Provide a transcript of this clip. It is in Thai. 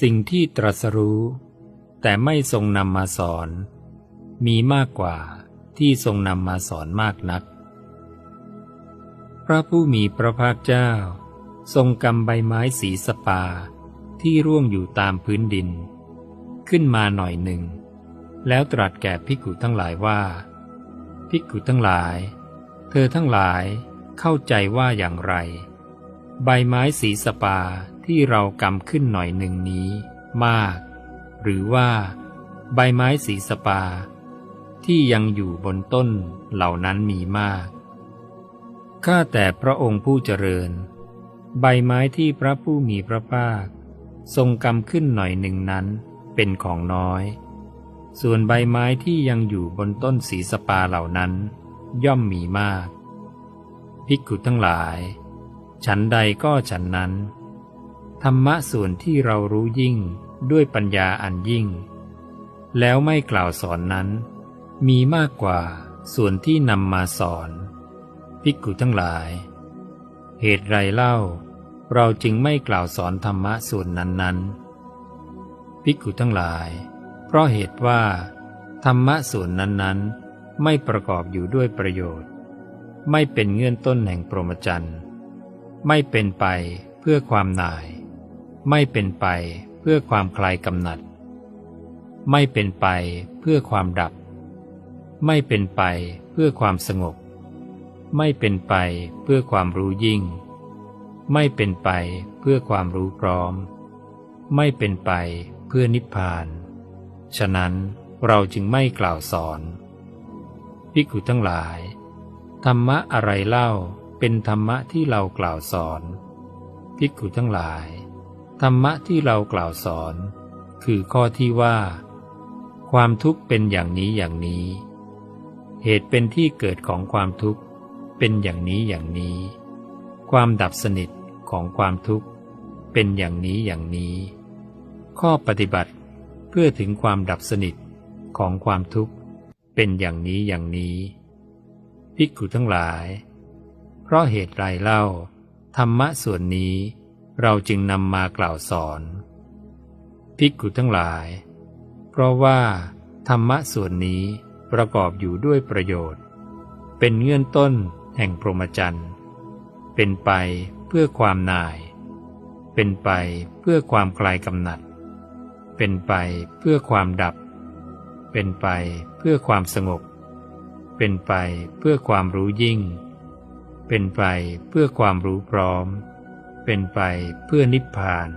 สิ่งที่ตรัสรู้ แต่ไม่ทรงนำมาสอน มีมากกว่าที่ทรงนำมาสอนมากนัก พระผู้มีพระภาคเจ้า ทรงกำใบไม้สีสปาที่ร่วงอยู่ตามพื้นดิน ขึ้นมาหน่อยหนึ่ง แล้วตรัสแก่ภิกขุทั้งหลายว่า ภิกขุทั้งหลาย เธอทั้งหลายเข้าใจว่าอย่างไร ใบไม้สีสปา ที่เรากำขึ้นหน่อยหนึ่งนี้ มาก หรือว่า ใบไม้สีสปา ที่ยังอยู่บนต้นเหล่านั้นมีมาก ข้าแต่พระองค์ผู้เจริญ ใบไม้ที่พระผู้มีพระภาค ทรงกำขึ้นหน่อยหนึ่งนั้นเป็นของน้อย ส่วนใบไม้ที่ยังอยู่บนต้นสีสปาเหล่านั้น ย่อมมีมาก ภิกขุทั้งหลาย ฉันใดก็ฉันนั้น ธรรมะส่วนที่เรารู้ยิ่งด้วยปัญญาอันยิ่ง แล้วไม่กล่าวสอนนั้น มีมากกว่าส่วนที่นำมาสอน ภิกขุทั้งหลาย เหตุไรเล่า เราจึงไม่กล่าวสอนธรรมะส่วนนั้นๆภิกขุทั้งหลาย เพราะเหตุว่า ธรรมะส่วนนั้นๆไม่ประกอบอยู่ด้วยประโยชน์ ไม่เป็นเงื่อนต้นแห่งปรมจันทร์ไม่เป็นไปเพื่อความหน่าย ไม่เป็นไปเพื่อความคลายกำหนัด ไม่เป็นไปเพื่อความดับ ไม่เป็นไปเพื่อความสงบ ไม่เป็นไปเพื่อความรู้ยิ่ง ไม่เป็นไปเพื่อความรู้พร้อม ไม่เป็นไปเพื่อนิพพาน ฉะนั้นเราจึงไม่กล่าวสอนภิกขุทั้งหลาย ธรรมะอะไรเล่าเป็นธรรมะที่เรากล่าวสอนภิกขุทั้งหลาย ธรรมะที่เรากล่าวสอน คือข้อที่ว่า ความทุกข์เป็นอย่างนี้อย่างนี้ เหตุเป็นที่เกิดของความทุกข์เป็นอย่างนี้อย่างนี้ ความดับสนิทของความทุกข์เป็นอย่างนี้อย่างนี้ ข้อปฏิบัติเพื่อถึงความดับสนิทของความทุกข์เป็นอย่างนี้อย่างนี้ภิกขุทั้งหลาย เพราะเหตุไรเล่า ธรรมะส่วนนี้ เราจึงนำมากล่าวสอน ภิกขุทั้งหลาย เพราะว่า ธรรมะส่วนนี้ประกอบอยู่ด้วยประโยชน์ เป็นเงื่อนต้นแห่งพรหมจรรย์เป็นไปเพื่อความนาย เป็นไปเพื่อความคลายกำหนัด เป็นไปเพื่อความดับ เป็นไปเพื่อความสงบ เป็นไปเพื่อความรู้ยิ่ง เป็นไปเพื่อความรู้พร้อม เป็นไปเพื่อนิพพาน